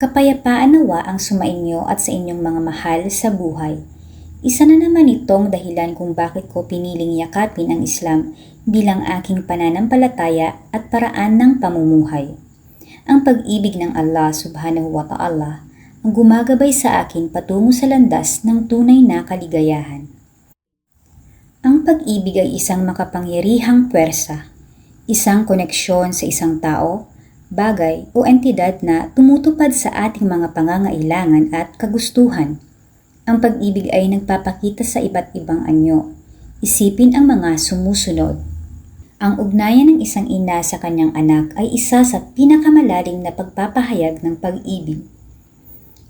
Kapayapaan nawa ang sumainyo at sa inyong mga mahal sa buhay. Isa na naman itong dahilan kung bakit ko piniling yakapin ang Islam bilang aking pananampalataya at paraan ng pamumuhay. Ang pag-ibig ng Allah subhanahu wa ta'ala ang gumagabay sa akin patungo sa landas ng tunay na kaligayahan. Ang pag-ibig ay isang makapangyarihang puwersa, isang koneksyon sa isang tao, bagay o entidad na tumutupad sa ating mga pangangailangan at kagustuhan. Ang pag-ibig ay nagpapakita sa iba't ibang anyo. Isipin ang mga sumusunod. Ang ugnayan ng isang ina sa kanyang anak ay isa sa pinakamalalim na pagpapahayag ng pag-ibig.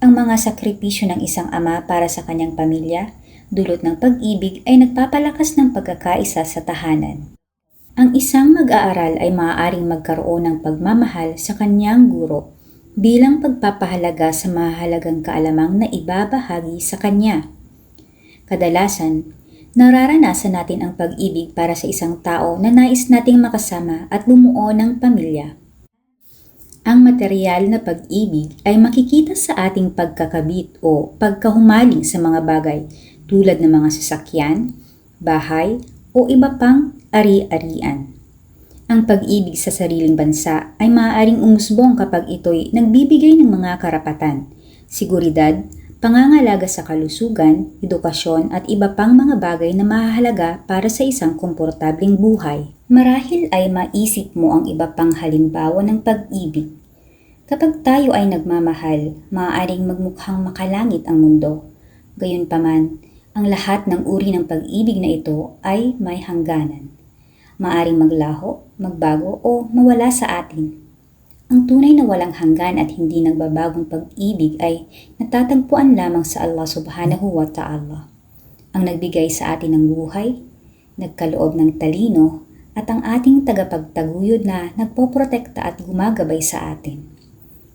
Ang mga sakripisyo ng isang ama para sa kanyang pamilya, dulot ng pag-ibig ay nagpapalakas ng pagkakaisa sa tahanan. Ang isang mag-aaral ay maaaring magkaroon ng pagmamahal sa kanyang guro bilang pagpapahalaga sa mahalagang kaalamang na ibabahagi sa kanya. Kadalasan, nararanasan natin ang pag-ibig para sa isang tao na nais nating makasama at bumuo ng pamilya. Ang material na pag-ibig ay makikita sa ating pagkakabit o pagkahumaling sa mga bagay tulad ng mga sasakyan, bahay, o iba pang ari-arian. Ang pag-ibig sa sariling bansa ay maaaring umusbong kapag ito'y nagbibigay ng mga karapatan, seguridad, pangangalaga sa kalusugan, edukasyon at iba pang mga bagay na mahalaga para sa isang komportableng buhay. Marahil ay maisip mo ang iba pang halimbawa ng pag-ibig. Kapag tayo ay nagmamahal, maaaring magmukhang makalangit ang mundo. Gayunpaman, ang lahat ng uri ng pag-ibig na ito ay may hangganan. Maaring maglaho, magbago o mawala sa atin. Ang tunay na walang hanggan at hindi nagbabagong pag-ibig ay natatagpuan lamang sa Allah subhanahu wa ta'ala. Ang nagbigay sa atin ng buhay, nagkaloob ng talino, at ang ating tagapagtaguyod na nagpoprotekta at gumagabay sa atin.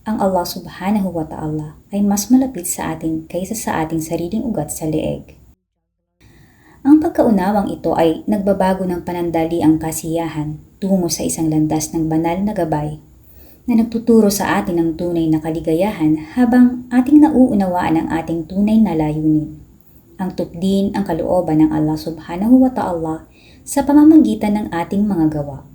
Ang Allah subhanahu wa ta'ala ay mas malapit sa atin kaysa sa ating sariling ugat sa leeg. Ang pagkaunawang ito ay nagbabago ng panandali ang kasiyahan tungo sa isang landas ng banal na gabay na nagtuturo sa atin ng tunay na kaligayahan habang ating nauunawaan ang ating tunay na layunin. Ang tupdin ang kalooban ng Allah subhanahu wa ta'ala sa pamamagitan ng ating mga gawa.